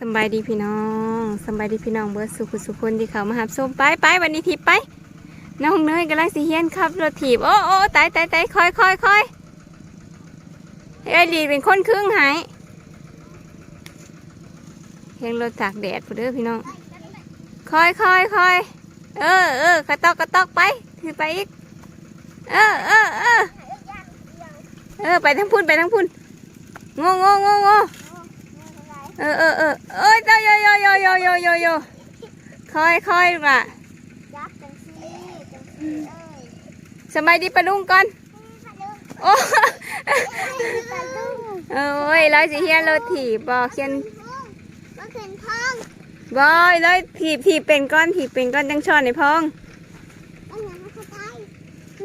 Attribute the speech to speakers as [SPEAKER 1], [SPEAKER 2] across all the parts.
[SPEAKER 1] สบายดีพี่น้องสบายดีพี่น้องเบิร์ดสุขสุคนที่เขามาหับส้มไปไปวันนี้ทิพไปน้องเนยกำลังสิเฮียนขับรถถีบโอ้โอ้ตายตายตายคอยคอยคอยเอ้ยลีเป็นคนครึ่งหายเฮียงรถตากแดดพูเด้อพี่น้องคอยคอยคอยเออเออกระตอกกระตอกไปถือไปอีกเออเออเออเออไปทั้งพุ่นไปทั้งพุ่นโง่โง่โง่โง่ เออเออเออเอ้ยเจ้าโยโยโยโยโยโยโยคอยค่อยมา
[SPEAKER 2] ยับจังซี่จังซี่เอ้ย
[SPEAKER 1] สบายดีปะลุงก่อนโอ้เอ้ยร้อยสิเฮียนรถถีบบอกเขียน
[SPEAKER 2] มาขึ้นท้อง
[SPEAKER 1] บอยร้อยถีบถีบเป็นก้อนถีบเป็นก้อนจังช้อนในพอง
[SPEAKER 2] อันนั้นเขาตาย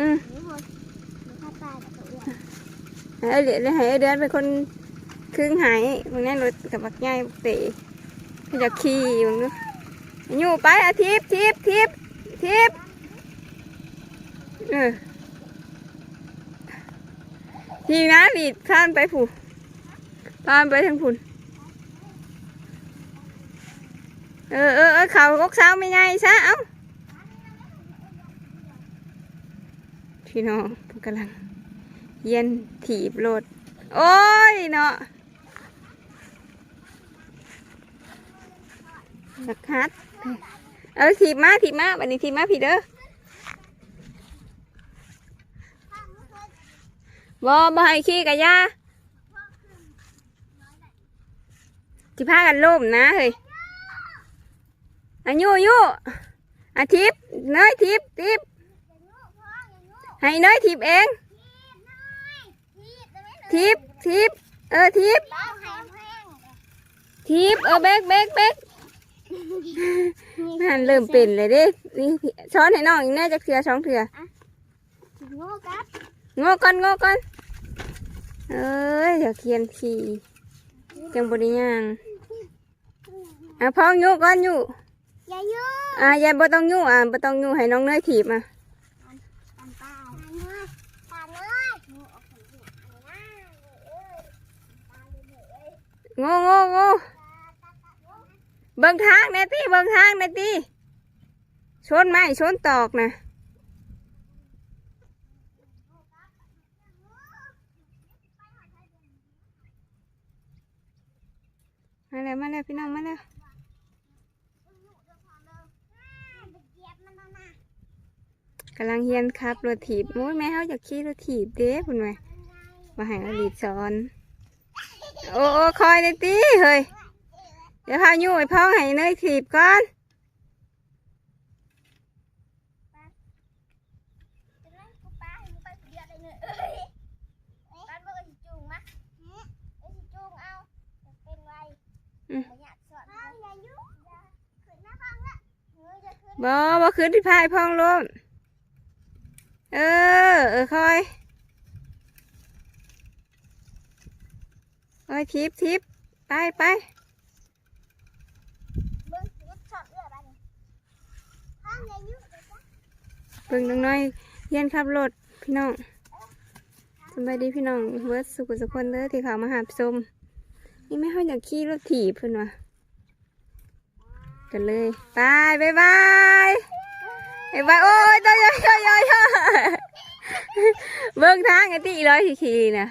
[SPEAKER 1] อืม
[SPEAKER 2] นี่หมดเขาตายวเห
[SPEAKER 1] ลือให้เดือนเป็นคน ครึ่งหายพวกนี้รถกับบักง่ายบักเตะเขาจะขี่มึงดูอยู่ไปอาทิตย์ทิพย์ทิพย์ทิพย์เออทีนะหลีดข้านไปผู้พานไปทางพุ่นเออเออเออเขากกเช้าไม่ไงซะเอ้าพี่น้องกำลัง เย็นถีบรถโอ้ยเนาะ นักฮัดเอาถีบมาถีบมาบันนี้ถีบมาพี่เด้อบอบอให้ขี้กะยาจิพากันล่มนะเฮ้ยอายุยุอาทิพย์เนยทิพย์ทิพย์ให้เนยทิพย์เองทิปทิปเออทิป
[SPEAKER 2] บ้าแห้งแห้ง
[SPEAKER 1] ทิปเออเบกเบกเบก นั่นเริ่มเป็นเลยเดินี่ช้อนให้น้องอีกแน่จะเถื่อช้องเถื่อ
[SPEAKER 2] โง่กับ
[SPEAKER 1] โง่ก่อนโง่ก่อนเอ้ยเดี๋ยวเคียนทีจังบริย่างอะพ้องอยู่ก่อนอยู่
[SPEAKER 2] อย่ายุ่ง
[SPEAKER 1] อะอย่าบ่ต้องอยู่อะบ่ต้องอยู่ให้น้องเนยถีบอะ
[SPEAKER 2] ตามป้าตามเลยตามเลยโง่ออกจากหัวอะไรนะเอ้ยตาเลยเอ้ย
[SPEAKER 1] โง่โง่โง่ เบิ่งทางแน่ตีเบิ่งทางแน่ตีชนไม้ชนตอกนะมาแล้วมาแล้วพี่น้องมาแล้วกำลังเฮียนครับรถถีบโอ้ยแม่เขาอยากขี่รถถีบเด้คุณแม่มาให้อลีดสอน โอ้โอ้คอยเลยตีเฮ้ย ดี๋ยวพายุไอ้พ่อให้เนยถีบก่อน
[SPEAKER 2] จะนั่งกูป้าให้มึงไปคนเดียวเลยเนี่ยเอ้ยป้าบอกว่าสิจูงมะเอ้ยสิจูงเอาจะเป็นไรบ่อยากสอนพ่ออย่ายุ่งอย่าขึ้นหน้าฟังละเงยจะขึ้น
[SPEAKER 1] บอบอคืนที่พายพ่องลมเออ เออคอยคอยทิปทิปไปไป
[SPEAKER 2] เบิ่งยุดช็อตเลือดบ้านี่พ่ออย่ายุ่ง เบิ่
[SPEAKER 1] งน้องน้อยเฮียนขับรถพี่น้องสบายดีพี่น้องเวิร์ดสุขสุขคนเด้อที่เขามาหาชมนี่ไม่ค่อยอยากขี่รถถีบเพื่อนวะกันเลยไปบายบายบายบายโอ้ยตายยอยยยเบิ่งทางไอ้ที่อีร้อยขี่ๆนะ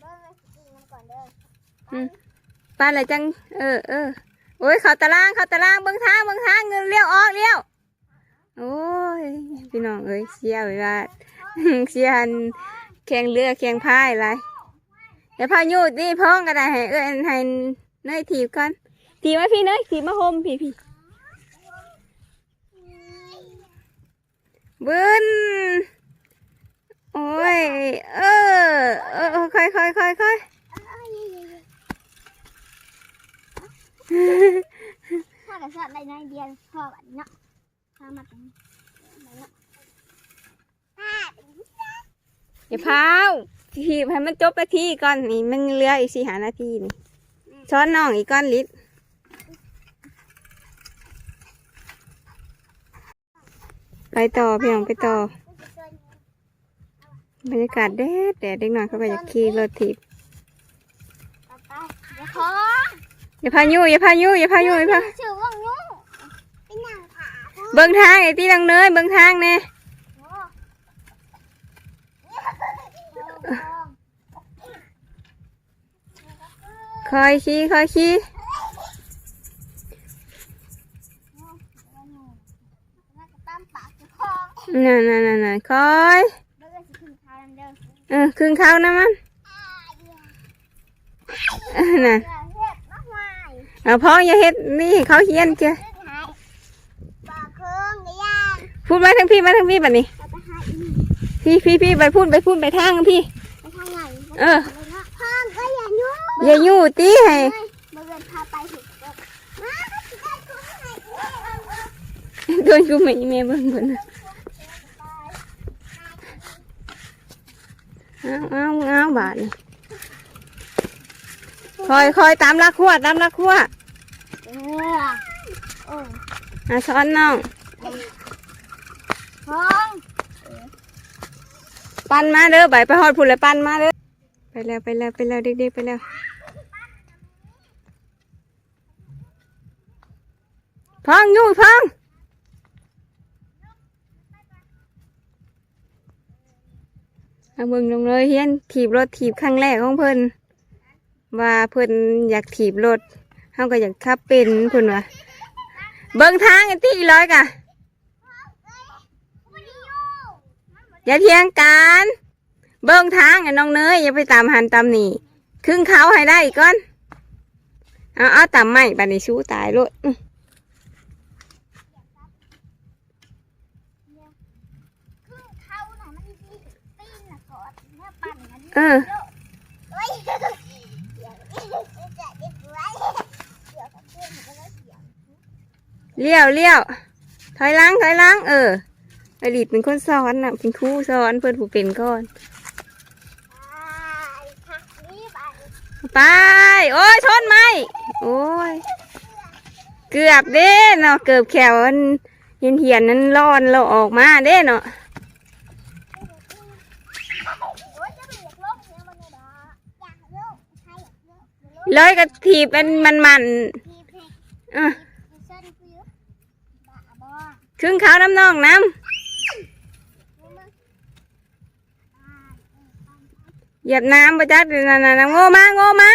[SPEAKER 2] เบิ่งเลยกินมันก่อนเด้อ
[SPEAKER 1] อืมปาอะไรจัง เออเออโอ้ยเขาตารางเขาตารางเบิ่งทางเบิ่งทางเงินเลี้ยวออกเลี้ยว โอ้ย พี่น้องเอ้ยเสียเวลาเสียหันแข่งเรือแข่งพายอะไรเดี๋ยวพายุนี่พ้องก็ได้ให้เอ้ยให้เนยถีบก่อนถีบมาพี่เนยถีบมาโฮมพี่พี่บึนโอ้ย เออ เออค่อยค่อยค่อยค่อย
[SPEAKER 2] พ่อกับช็อตอะไรน้อยเดียวพ่อแบบเนาะ พ่อมาตรงนี้เนาะป้า
[SPEAKER 1] อย่าพาวทีบให้มันจบนาทีก่อนนี่มันเหลืออีกสี่หานาทีนี่ช้อนน้องอีกก้อนลิตรไปต่อพี่น้องไปต่อบรรยากาศแดดแดดเด็กหน่อยเขาไปอยากขี่รถถีบ
[SPEAKER 2] ไปเดี๋ยวขอ
[SPEAKER 1] อย่าพายุอย่าพายุอย่าพายุอย่าพา
[SPEAKER 2] ชื่อว่างยูเป็นอย่างขา
[SPEAKER 1] เบิ่งทางไอ้ที่ดังเนยเบิ่งทางแน่คอยขี่คอยขี่
[SPEAKER 2] น่าจะตามปากเจ้าของ
[SPEAKER 1] นั่นน่นนั่นนั่นคอย
[SPEAKER 2] เบิ่งสิขึ้นเดิม
[SPEAKER 1] เออครึ่งเขานะมันน่ะ
[SPEAKER 2] เอา
[SPEAKER 1] พ้ออย่าเฮ็ดนี่เขาเฮียนเจ้า
[SPEAKER 2] ยปากเครื่องกระย่าง
[SPEAKER 1] พูดมาทั้งพี่มาทั้งพี่บัดนี้
[SPEAKER 2] เราไปหาอีก
[SPEAKER 1] พี่พี่พี่ไปพูดไปพูดไปทางพี่
[SPEAKER 2] ไปทางไหน
[SPEAKER 1] เออ
[SPEAKER 2] ไปเนาะพ่อก็อย่ายุ่ง
[SPEAKER 1] อย่าอยู่ตีให้
[SPEAKER 2] เฮ้ยมาเดินพาไปถึงเดิมมาก็สิได้คุ้มให้เอ้ย
[SPEAKER 1] โดนกูไม่แม่เบิ่งเบิ่งนะเอาเอาเอาบาดนี่คอยคอยตามลักขั้วตามลักขั้ว
[SPEAKER 2] เออโอ้
[SPEAKER 1] อะสอนน้อง
[SPEAKER 2] ห้อง
[SPEAKER 1] ปั้นมาเด้อไปไปหอดผุนเลยปั้นมาเด้อไปแล้วไปแล้วไปแล้วเด็กๆไปแล้วพังยู่พังเอาเบิ่งลงเลยเฮียนถีบรถถีบครั้งแรกของเพิ่นว่าเพิ่นอยากถีบรถเฮาก็อยากขับเป็นเพิ่นว่าเบิ่งทางไอ้ที่ร้อยกะ
[SPEAKER 2] ไม่ได้ยุ่ง
[SPEAKER 1] อย่าเถียงกัน เบิ่งทางไอ้น้องเนยอย่าไปตามหันตามนี่ครึ่งเขาให้ได้อีกก่อนเอาเอาตามไม่บัดนี้ชูตายโลดอื้อ
[SPEAKER 2] คือเขาน่ะมันดีปีนน่ะกอดแม่ปั่นน่ะดิ
[SPEAKER 1] เออ
[SPEAKER 2] เฮ้ยเดี๋ยวจะเด็กไว้เดี๋ยวจะเตือนมันก็ได้เสียง
[SPEAKER 1] เลี้ยวเลี้ยวถอยหล้างถอยหล้างเออ อดีตเป็นคนสอนนะเป็นครูสอนเพื่อนผู้เป็นก่อน
[SPEAKER 2] ไปไป
[SPEAKER 1] โอ้ยชนไหมโอ้ยเกือบเด้เนาะเกือบแขวมันเหียนเหียนนั้นร้อนเราออกมาเด้เนาะ
[SPEAKER 2] โอ้ยจะไม่อยกลงเลงใครอยก
[SPEAKER 1] ระถีบเป็นมันมัน
[SPEAKER 2] ทีเพลง
[SPEAKER 1] ๆเออ
[SPEAKER 2] มีเส้นกูอยู่บ้าบ่
[SPEAKER 1] ครึ่งเขาน้ำนองน้ำ เหยียบน้ำประจัดนั่นน่ะโง่มาโง่มา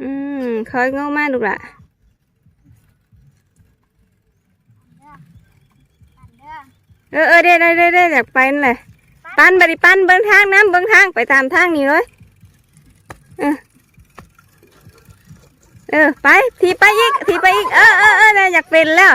[SPEAKER 1] อืมคอยโง่มาลูกละ
[SPEAKER 2] เอ
[SPEAKER 1] อเออได้ได้ได้ได้อยากไปนั่นแหละปั้นไปดิปั้นเบิ้งทางน้ำเบิ้งทางไปตามทางนี้เลยเออเออไปทีไปอีกทีไปอีกเออเออเออได้อยากเป็นแล้ว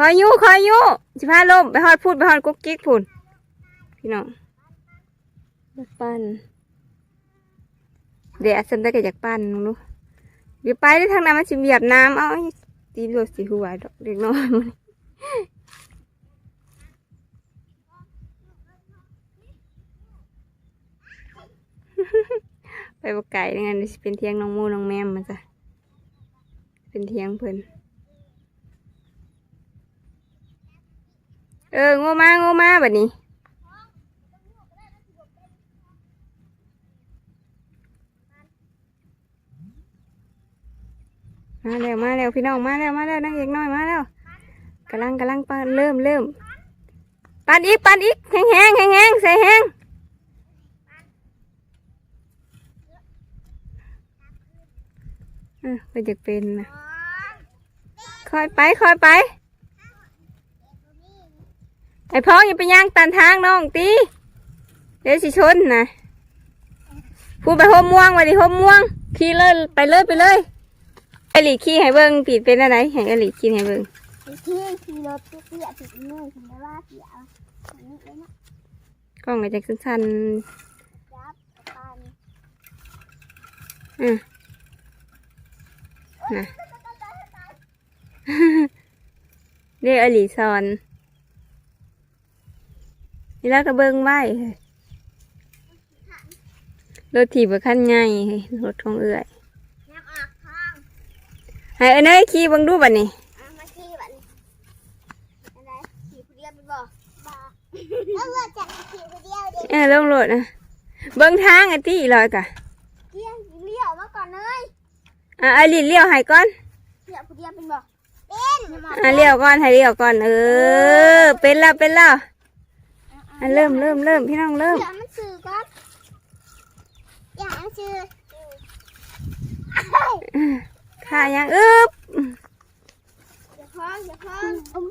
[SPEAKER 1] คอยอยู่คอยอยู่สิพาลมไปฮอดพูดไปฮอดกุ๊กกิ๊กพูดพี่น้องอยากปั้นเดี๋ยวฉันได้ก็อยากปั้นน้องลูกเดี๋ยวไปได้ทางนั้นมันสิเหยียบน้ำเอาตีรถสิหัวดอกเด็กน้อยมันไปบกไก่ในงานสิเป็นเทียงน้องมูน้องแมมมันจ้ะเป็นเทียงเพิ่น ออโง่มาโง่มาแบบนี้มาแล้วมาแล้วพี่น้องมาแล้วมาแล้วนั่งเอกน้อยมาแล้วกำลังกำลังปันเริ่มเริ่มปันอีกปันอีกแห้งแห้งแห้งแห้งใส่แห้งอะก็จะเป็นนะคอยไปคอยไป ไอ้พ้องอย่าไปย่างตันทางน้องตีเดี๋ยวสิชนนะพูดไปห่มม่วงไปดิห่มม่วง ขี่เลยไปเลยไปเลยไอหลีขี่ให้เบิ้งปีดเป็นอะไรให้ไอหลีขี่ให้เบิ้ง
[SPEAKER 2] ที่ขี่รถเปียกๆติดมือฉันได้ว่าเปียกอันนี้เลยนะ
[SPEAKER 1] กล้องก็จะสั้น
[SPEAKER 2] ยับปาน
[SPEAKER 1] ๆอืมนะเรียกอลีซอน นี่แล้วก็เบิ้งไว้เฮ้ยรถถีบกับขั้นใหญ่เฮ้ยรถของเอื่อย
[SPEAKER 2] ยับออกท้อง
[SPEAKER 1] ให้เอันนี้ขี่เบิ้งดูบัดนี้
[SPEAKER 2] อะมาขี่บัดนี้อะไรขี่ผู้เดียวไปบ่บ่แล้วเราจะขี่ผู้เดียวเด็ก
[SPEAKER 1] เออลงรถนะเบิ้งทางไอ้ตี้ลอยกะ
[SPEAKER 2] เกี้ยงเลี้ยวมาก่อนเลย
[SPEAKER 1] อะไอลินเลี้ยวให้ก่อน
[SPEAKER 2] เลี้ยวผู้เดียวเป็นบ่เป็นอย่ามา
[SPEAKER 1] อะเลี้ยวก่อนให้เลี้ยวก่อนเออเป็นแล้วเป็นแล้ว อะเริ่มเริ่มเริ่มพี่น้องเริ่ม
[SPEAKER 2] เดี๋ยวมันสื่อก่อนอย่ามันสื่อ
[SPEAKER 1] ข้ายังอึบ
[SPEAKER 2] อย่าพ้องอย่าพ้องอุ้ม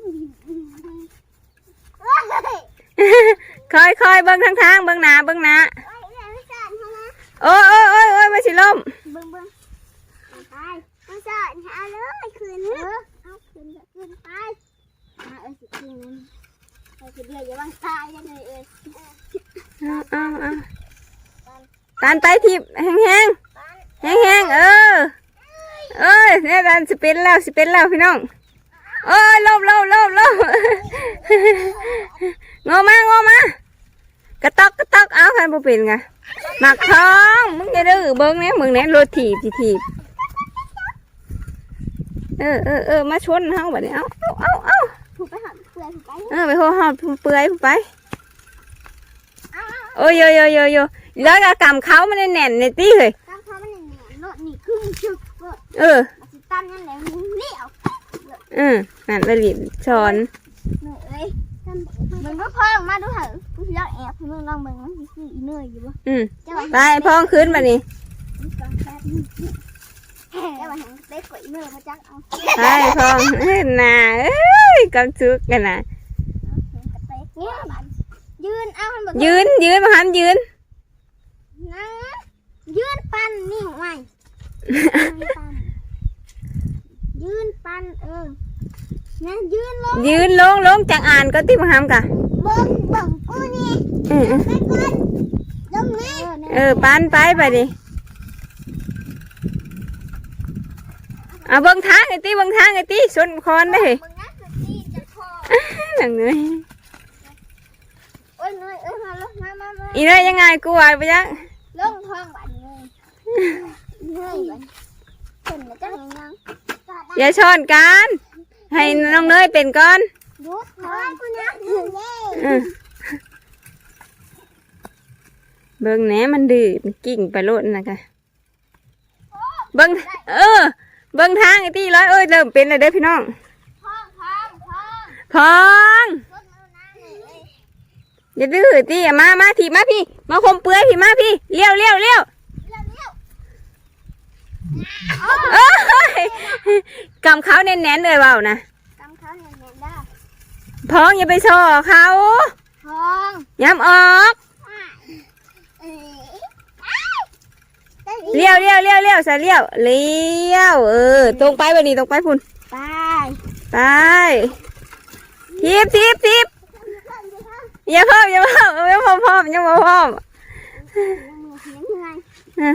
[SPEAKER 2] เฮ้ย
[SPEAKER 1] คอยคอยเบิ้งทางทางเบิ้งหน้าเบิ้งหน้า
[SPEAKER 2] โอ้ยอย่าไม่สั่นเขานะ
[SPEAKER 1] โอ้ยโอ้ยโอ้ยโอ้ยมาสิล่ม
[SPEAKER 2] เบิ่งเบิ่งไปไม่สั่นเอาเลยคืนเออเอาคืนเถอะคืนไปมาเอ้ยสิคืนไป คืนเดียวอย่าวางตายได้เลยเอ้ย
[SPEAKER 1] เอาเอาเอาตานไตทิพแห้งแห้ง
[SPEAKER 2] ปาน
[SPEAKER 1] แห้งแห้งๆเออเอ้ยเนี่ยตานสิเป็นแล้วสิเป็นแล้วพี่น้องโอ้ยล่มล่มล่มล่มงอมางอมากระตอกกระตอกเอาใครบ่เป็นไงหมักทองมึงจะดื้อเบิ้งเนี่ยมึงเนี่ยรถถีบสิถีบเออเออเออมาชนเฮาบัดนี้เอาเอาเอา เอา
[SPEAKER 2] ถูกไปหาเพื่อนถูกไป
[SPEAKER 1] เออไปโหหอบเปื่อยไป
[SPEAKER 2] เอาเอา
[SPEAKER 1] โอ้ยโยโยโยโยแล้วก็กำเขามันแน่นๆในตี้เลย
[SPEAKER 2] ตามเขามันเนี่ยรถนี่ครึ่งจุดรถ
[SPEAKER 1] เออ
[SPEAKER 2] มาสิตั้มนั่นแหละมึงเลี้ยว
[SPEAKER 1] อืมนั่นละลินสอน
[SPEAKER 2] เหนื่อยเอ้ยมึงก็พ่อออกมาดูเถอะกูสิลองแอบให้มึงลองมึงมันสิคืออีเหนื่อยอยู่บ่
[SPEAKER 1] อืม
[SPEAKER 2] เจ้าว่า
[SPEAKER 1] ไปพ้องขึ้นมานี่
[SPEAKER 2] ก่อน แป๊บนึงเจ้าว่าเห็นได้กว่อีเหนื่อยมาจักเอา
[SPEAKER 1] ไปพ้องเอ้ยน่าเอ้ยกำซึกกันนะ
[SPEAKER 2] เห็นกระเตกเนี่ยบัดยืนเอาให้เบิ่ง
[SPEAKER 1] ยืนยืนมาหันยืน
[SPEAKER 2] นั่งยืนปันนิ่งไว้ยืนปันเออนั่นยืนลง
[SPEAKER 1] ยืนลงลงจากอ่านก็ที่มาหามกะ
[SPEAKER 2] เบิ่งเบิ่งกูนี่
[SPEAKER 1] เออ
[SPEAKER 2] ไปก่อนลงนี่
[SPEAKER 1] เออปานไปไปดิ อาเบิ่งทางไอ้ตีเบิ่งทางไอ้ตีชนคอนได้
[SPEAKER 2] มึงน่าจะตีจะคอ
[SPEAKER 1] หนังเนย
[SPEAKER 2] โอ้ยเหนื่อยเอ้ยมาลงมามามา
[SPEAKER 1] อีเนยยังไงกูว่าไปยัง
[SPEAKER 2] ลงท้องบัดเลยเหนื่อยบัดเป็นแล้วจังยัง
[SPEAKER 1] อย่าชนกัน ให้น้องเนยเป็นก่อน
[SPEAKER 2] ยุดท้องกูนะเย้
[SPEAKER 1] อืมเบิ่งแหนมันดื้อมันกิ่งไปโลดนะกะเบิ่งเออ เบิ่งทางไอ้ตีร้อยเอ้ยเริ่มเป็นแล้วเด้อพี่น้อง
[SPEAKER 2] ท้องท้องท้อง
[SPEAKER 1] พอง
[SPEAKER 2] รถมือน้าเลย
[SPEAKER 1] อย่าดื้อตีอย่ามามาทีมาพี่ มาคมเปื้อยพี่มาพี่เลี้ยวเลี้ยวเลี้ยว
[SPEAKER 2] เร็วเร็ว
[SPEAKER 1] เอ้ยกำเขาแน่นๆเลยเปล่านะ
[SPEAKER 2] กำเขาเนี่ยเนี่ยได้
[SPEAKER 1] พองอย่าไปโชว์เขา
[SPEAKER 2] ท้อง
[SPEAKER 1] ย้ำออก
[SPEAKER 2] เอ้ย
[SPEAKER 1] เลี้ยวเลี้ยวเลี้ยวเลี้ยวใส่เลี้ยวเลี้ยวเออ ตรงไปวันนี้ตรงไปพุ่น
[SPEAKER 2] ไป
[SPEAKER 1] ไปทีบทีบทีบอย่าเพิ่มอย่าเพิ่มยังพร้อมพร้อมยังบ่พร้อม
[SPEAKER 2] เห็นยังไง
[SPEAKER 1] อะ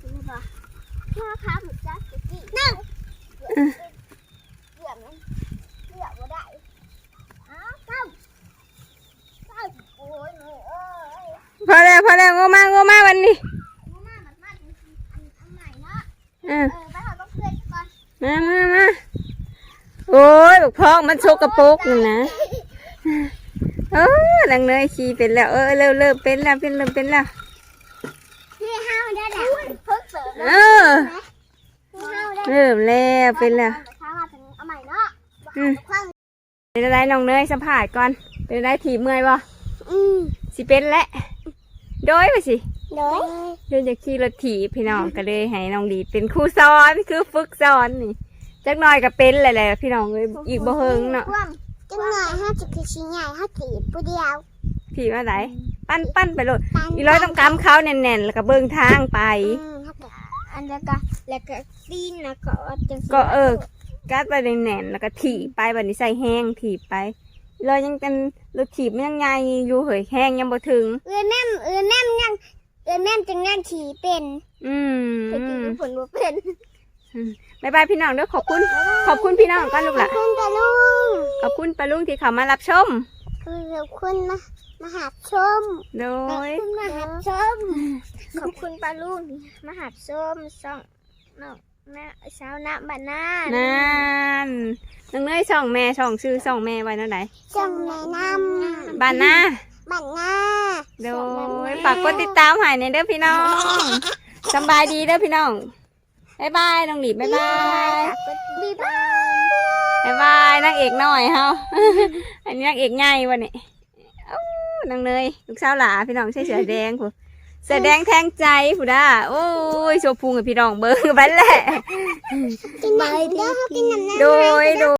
[SPEAKER 2] เห็นปะถ้าขาบุกจักสกี้นั่งเกือบนั้นเกือบว่าได้อ้าวเก้าเก้าโอ้ยหนูเอ้ย
[SPEAKER 1] พอแล้วพอแล้วงอมางอมาวันนี้
[SPEAKER 2] มามาบัดมาอันอันใหม่เนาะ
[SPEAKER 1] อะ
[SPEAKER 2] เออไปหาลูกเพื่อนก่อน
[SPEAKER 1] มามามาโอ้ยบักพองมันโชกกระปุกนี่นะเออหลังเนยขี่เป็นแล้ว เออเริ่มเริ่มเป็นแล้วเป็นเริ่มเป็นแล้ว
[SPEAKER 2] พี่ห้าวได้แล้วเพิ่งเสริม
[SPEAKER 1] เอ
[SPEAKER 2] นะ
[SPEAKER 1] อ
[SPEAKER 2] พี่ห้าวได้
[SPEAKER 1] เริ่มแล้วเป็นแล้ว
[SPEAKER 2] ช้ามาถึงเอาใหม่เนาะ
[SPEAKER 1] อืม
[SPEAKER 2] คว้าง
[SPEAKER 1] เป็นอะไรน้องเนยสัมผัสก่อน เป็นอะไรถีบเมื่อยบ่
[SPEAKER 2] อืม
[SPEAKER 1] สิเป็นและโดยไปสิ
[SPEAKER 2] โดย
[SPEAKER 1] เดินจากขี่รถถีบพี่น้องก็เลยให้น้องดีเป็นครูสอนคือฝึกสอนนี่จักหน่อยก็เป็นแหละแหละพี่น้องเลยอีกบ่เฮิงเนาะ
[SPEAKER 2] จังหน่อยห้าจุดคือชิ้นใหญ่ห้าจีบผู้เดียว
[SPEAKER 1] ถีบอะไรปั้นปั้นไปโลด
[SPEAKER 2] ปัน
[SPEAKER 1] อีร้อยต้องกำเขาแน่นๆแล้วก็เบิ่งทางไป
[SPEAKER 2] อืมครับอันแล้วก็แล้วก็ตีนนะก็จังสิ
[SPEAKER 1] ก็เออกัดไปแน่นๆแล้วก็ถีบไปบัดนี้ใส่แห้งถีบไปเลยยังเป็นรถถีบมันยังไงอยู่เหยแห้งยังบ่ถึง
[SPEAKER 2] เออแม่มเออแม่มยัง เออแม่มจังยังฉีเป็น
[SPEAKER 1] อืม
[SPEAKER 2] แต่กินผลบ่เป็น
[SPEAKER 1] บายบายพี่น้องเด้อขอบคุณ ขอบคุณพี่น้องก่อนลูกห
[SPEAKER 2] ขอ
[SPEAKER 1] ละ
[SPEAKER 2] บคุณตาลุง
[SPEAKER 1] ขอบคุณปาลุงที่เขามารับชม
[SPEAKER 2] คือขอบคุณมามาหาชม
[SPEAKER 1] โด
[SPEAKER 2] ขอบ
[SPEAKER 1] ย
[SPEAKER 2] คุณมาหาชม ขอบคุณปาลุงมาหาชมส่องน้องนะเช้านะบานาน
[SPEAKER 1] นั่นน้องเนยส่องแม่ส่องชื่อส่องแม่ไว้นั่นไหน
[SPEAKER 2] ส่องแนะนำ
[SPEAKER 1] บ้านนา
[SPEAKER 2] บ้านนา
[SPEAKER 1] โดยฝากกดติดตามใหายในเด้อพี่น้องสำบายดีเด้อพี่น้องบายบายน้องหลีบายบาย
[SPEAKER 2] บ๊ายบาย
[SPEAKER 1] บายบายนางเอกน้อยเฮาอันนี้นางเอกใหญ่วันนี้เอ้านางเนยลูกสาวหลาพี่น้องใส่เสื้อแดงผู้เสื้อแดงแทงใจผู้ด้าโอ้ยโชว์พุงกับพี่น้องเบิ้งไปแหละ
[SPEAKER 2] กินน้ำเด้อกินน้ำนะ
[SPEAKER 1] โดยโดย